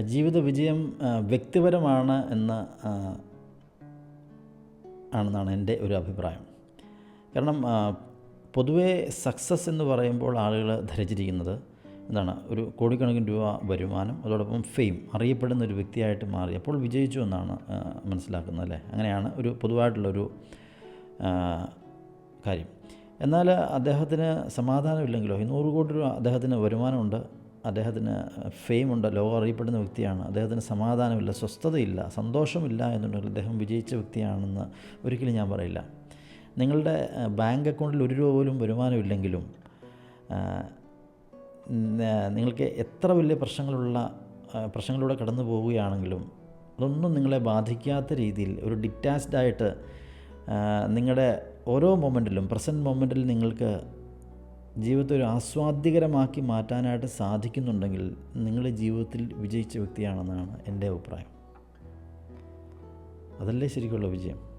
ജീവിത വിജയം വ്യക്തിപരമാണ് എന്ന് ആണെന്നാണ് എന്റെ ഒരു അഭിപ്രായം. കാരണം പൊതുവേ സക്സസ് എന്ന് പറയുമ്പോൾ ആളുകൾ ധരിച്ചിരിക്കുന്നത് എന്താണ്? ഒരു കോടിക്കണക്കിന് രൂപ വരുമാനം അതോടൊപ്പം ഫെയിം അറിയപ്പെടുന്ന ഒരു വ്യക്തിയായിട്ട് മാറി അപ്പോൾ വിജയിച്ചു എന്നാണ് മനസ്സിലാക്കുന്നത് അല്ലേ? അങ്ങനെയാണ് ഒരു പൊതുവായിട്ടുള്ളൊരു കാര്യം. എന്നാൽ അദ്ദേഹത്തിന് സമാധാനമില്ലെങ്കിലോ? നൂറ് കോടി രൂപ അദ്ദേഹത്തിന് വരുമാനമുണ്ട് അദ്ദേഹത്തിന് ഫെയിമുണ്ട് ലോകം അറിയപ്പെടുന്ന വ്യക്തിയാണ്. അദ്ദേഹത്തിന് സമാധാനമില്ല സ്വസ്ഥതയില്ല സന്തോഷമില്ല എന്നുണ്ടെങ്കിൽ അദ്ദേഹം വിജയിച്ച വ്യക്തിയാണെന്ന് ഒരിക്കലും ഞാൻ പറയില്ല. നിങ്ങളുടെ ബാങ്ക് അക്കൗണ്ടിൽ ഒരു രൂപ പോലും വരുമാനമില്ലെങ്കിലും നിങ്ങൾക്ക് എത്ര വലിയ പ്രശ്നങ്ങളുള്ള പ്രശ്നങ്ങളിലൂടെ കടന്നു പോവുകയാണെങ്കിലും അതൊന്നും നിങ്ങളെ ബാധിക്കാത്ത രീതിയിൽ ഒരു ഡിറ്റാച്ച്ഡ് ആയിട്ട് നിങ്ങളുടെ ഓരോ മൊമെന്റിലും പ്രസന്റ് മൊമെന്റിൽ നിങ്ങൾക്ക് ജീവിതത്തെ ഒരു ആസ്വാദ്യകരമാക്കി മാറ്റാനായിട്ട് സാധിക്കുന്നുണ്ടെങ്കിൽ നിങ്ങൾ ജീവിതത്തിൽ വിജയിച്ച വ്യക്തിയാണെന്നാണ് എന്റെ അഭിപ്രായം. അതല്ലേ ശരിക്കുള്ള വിജയം?